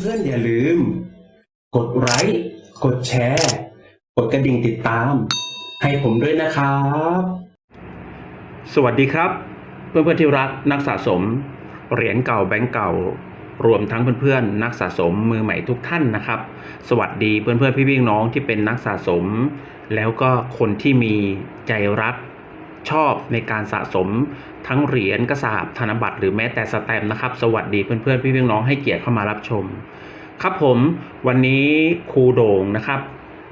เพื่อนๆอย่าลืม กดไลค์กดแชร์ กดกระดิ่งติดตาม ให้ผมด้วยนะครับ สวัสดีครับ เพื่อนๆที่รักนักสะสม เหรียญเก่าแบงก์เก่ารวมทั้งเพื่อนๆนักสะสมมือใหม่ทุกท่านนะครับ สวัสดีเพื่อนๆพี่พี่น้องที่เป็นนักสะสม แล้วก็คนที่มีใจรัก ชอบในการสะสมทั้งเหรียญกระสาบธนบัตรหรือแม้แต่สแตมป์นะครับ สวัสดีเพื่อนๆพี่พี่น้องให้เกียรติเข้ามารับชม ครับผมวันนี้ครูโด่งนะครับ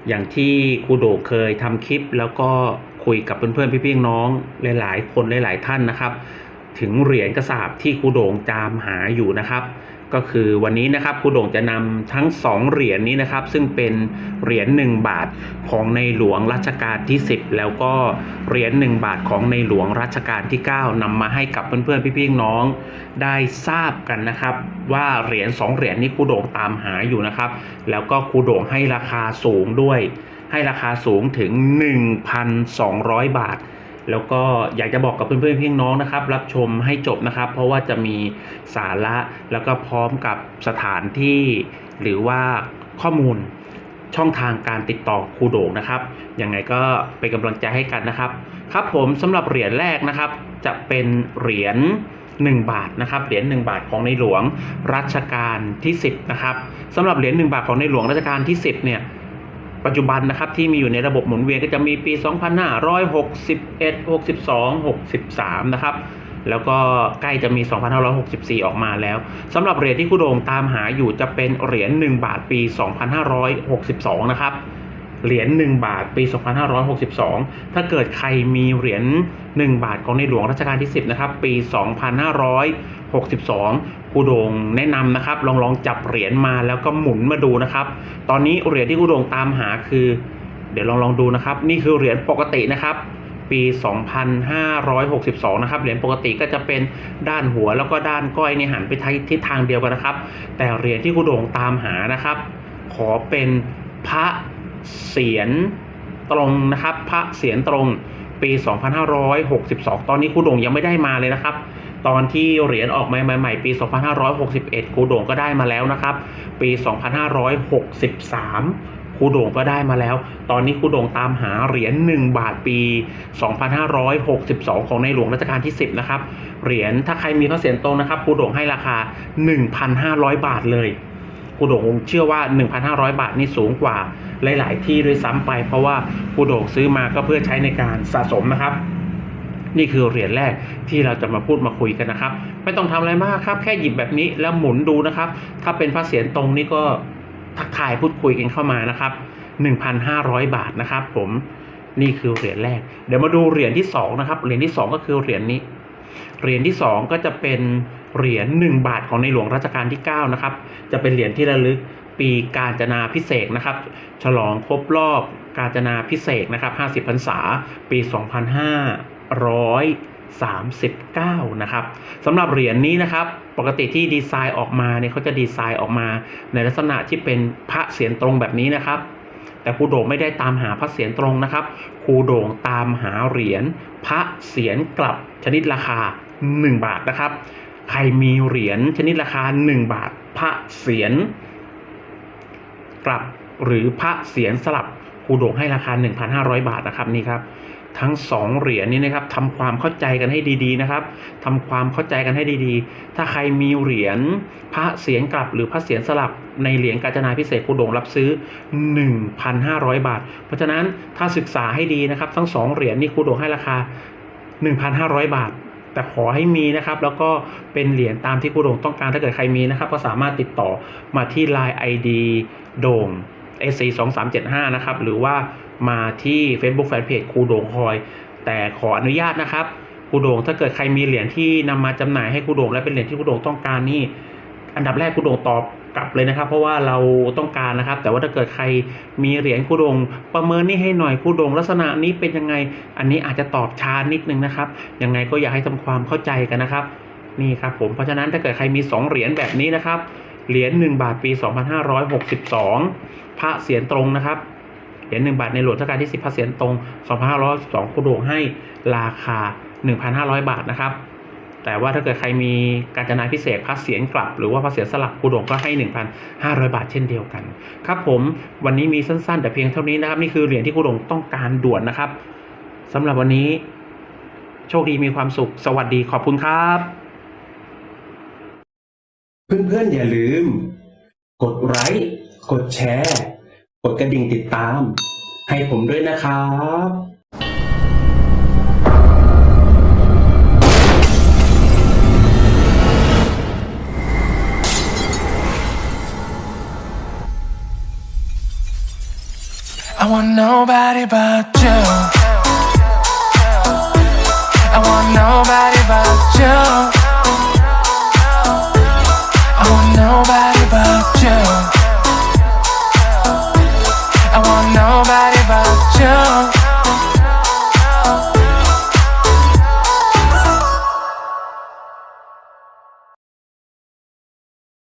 อย่างที่ครูโด่งเคยทำคลิป แล้วก็คุยกับเพื่อนๆพี่พี่น้องหลายๆ คนหลาย ๆ ท่านนะครับ ถึงเหรียญกระสาบที่ครูโด่งตามหาอยู่นะครับ ก็คือวันนี้นะครับครูโด่งจะนำทั้งสองเหรียญนี้นะครับ ซึ่งเป็นเหรียญ1บาทของในหลวงรัชกาลที่ 10 แล้วก็เหรียญ1บาทของในหลวงรัชกาลที่ 9นำมาให้กับเพื่อนๆพี่ๆน้องได้ทราบกันนะครับ ว่าเหรียญ2เหรียญนี้ครูโด่งตามหาอยู่นะครับ แล้วก็ครูโด่งให้ราคาสูงด้วย ให้ราคาสูงถึง 1,200 บาท แล้วก็อยากจะบอกกับเพื่อนๆพี่น้องนะครับ รับชมให้จบนะครับ เพราะว่าจะมีสาระแล้วก็พร้อมกับสถานที่ หรือว่าข้อมูลช่องทางการติดต่อครูโด่งนะครับยังไงก็เป็นกำลังใจให้กันนะครับ ครับผมสำหรับเหรียญแรกนะครับ จะเป็นเหรียญ1 บาทนะครับเหรียญ1บาทของในหลวงรัชกาลที่ 10นะครับสำหรับเหรียญ1บาทของในหลวงรัชกาลที่ 10เนี่ย ปัจจุบันนะครับที่มีอยู่ในระบบหมุนเวียนก็จะมีปี 2561 62 63 นะครับ แล้วก็ใกล้จะมี 2564 ออกมาแล้วสำหรับเหรียญที่คุณโดงตามหาอยู่จะเป็นเหรียญ1บาทปี 2562 นะครับเหรียญ1บาทปี 2562 ถ้าเกิดใครมีเหรียญ1บาทของในหลวงรัชกาลที่ 10 นะครับ ปี 2562 ครูโดงแนะนำนะครับ ลองลองจับเหรียญมาแล้วก็หมุนมาดูนะครับ ตอนนี้เหรียญที่ครูโดงตามหาคือ เดี๋ยวลองลองดูนะครับ นี่คือเหรียญปกตินะครับ ปี 2562 นะครับ เหรียญปกติก็จะเป็นด้านหัวแล้วก็ด้านก้อยเนี่ยหันไปทิศทางเดียวกันนะครับ แต่เหรียญที่ครูโด่งตามหานะครับ ขอเป็นพระเสียรตรงนะครับ พระเสียรตรงปี 2562 ตอนนี้ครูดงยังไม่ได้มาเลยนะครับ ตอนที่เหรียญออกมาใหม่ๆปี 2561 ครูโด่งก็ได้มาแล้วนะครับ ปี 2563ครูโด่งก็ได้มาแล้ว ตอนนี้ครูโด่งตามหาเหรียญ1บาทปี 2562 ของในหลวงรัชกาลที่ 10 นะครับ เหรียญถ้าใครมีพระเศียรตรงนะครับครูโด่งให้ราคา 1,500 บาทเลยครูโด่งเชื่อว่า 1,500 บาทนี่สูงกว่าหลาย ๆ ที่ด้วยซ้ำไป เพราะว่าครูโด่งซื้อมาก็เพื่อใช้ในการสะสมนะครับ นี่คือเหรียญแรกที่เราจะมาพูดมาคุยกันนะครับ ไม่ต้องทำอะไรมากครับ แค่หยิบแบบนี้แล้วหมุนดูนะครับ ถ้าเป็นพระเศียรตรงนี่ก็ทักทายพูดคุยกันเข้ามานะครับ 1,500 บาทนะครับ ผมนี่คือเหรียญแรก เดี๋ยวมาดูเหรียญที่สองนะครับเหรียญที่สองก็คือเหรียญนี้ เหรียญที่สองก็จะเป็นเหรียญ1บาทของในหลวงรัชกาลที่9นะครับจะเป็นเหรียญที่ระลึกปีการจนาพิเศษกนะครับ ฉลองครบรอบการจนาพิเศษกนะครับ 50พรรษา ปี 2539 นะครับสำหรับเหรียญนี้นะครับ ปกติที่ดีไซน์ออกมาเนี่ยเขาจะดีไซน์ออกมา ในลักษณะที่เป็นพระเศียรตรงแบบนี้นะครับ แต่ครูโด่งไม่ได้ตามหาพระเศียรตรงนะครับครูโด่งตามหาเหรียญพระเศียรกลับชนิดราคา 1 บาทนะครับ ใครมีเหรียญชนิดราคา 1 บาท พระเศียรกลับหรือพระเศียรสลับ คูโด่งให้ราคา 1,500 บาทนะครับนี่ครับทั้งสองเหรียญนี้นะครับทำความเข้าใจกันให้ดีๆนะครับทำความเข้าใจกันให้ดีๆ ถ้าใครมีเหรียญพระเศียรกลับหรือพระเศียรสลับในเหรียญกาญจนาพิเศษคูโด่งรับซื้อ 1,500 บาท เพราะฉะนั้นถ้าศึกษาให้ดีนะครับ ทั้งสองเหรียญนี่ครูโด่งให้ราคา 1,500 บาทแต่ขอให้มีนะครับ แล้วก็เป็นเหรียญตามที่ครูโด่งต้องการถ้าเกิดใครมีนะครับ ก็สามารถติดต่อมาที่ Line ID โด่ง SC 2 3 7 5นะครับ หรือว่ามาที่ Facebook Fanpage ครูโด่งคอย แต่ขออนุญาตนะครับครูโด่งถ้าเกิดใครมีเหรียญที่นำมาจำหน่ายให้ครูโด่งและเป็นเหรียญที่ครูโด่งต้องการนี่ อันดับแรกครูโด่งตอบกลับเลยนะครับ เพราะว่าเราต้องการนะครับ แต่ว่าถ้าเกิดใครมีเหรียญครูโด่งประเมินนี่ให้หน่อยครูโด่งลักษณะนี้เป็นยังไง อันนี้อาจจะตอบช้านิดนึงนะครับยังไงก็อยากให้ทำความเข้าใจกันนะครับ นี่ครับผมเพราะฉะนั้นถ้าเกิดใครมีสองเหรียญแบบนี้นะครับ เหรียญ1บาทปี 2562 พระเศียรตรงนะครับ เหรียญ1บาทในหลวงรัชกาลที่ 10 พระเศียรตรง 2562ครูโด่งให้ราคา 1,500 บาทนะครับ แต่ว่าถ้าเกิดใครมีการจนาพิเศษพักเสียงกลับ หรือว่าพักเสียงสลับคูด่งก็ให้ 1,500 บาทเช่นเดียวกัน ครับผมวันนี้มีสั้นๆ แต่เพียงเท่านี้นะครับ นี่คือเหรียญที่คูด่งต้องการด่วนนะครับสำหรับวันนี้ โชคดีมีความสุข สวัสดีขอบคุณครับ เพื่อนๆอย่าลืม กดไลค์กดแชร์ กดกระดิ่งติดตาม ให้ผมด้วยนะครับ I want nobody but you.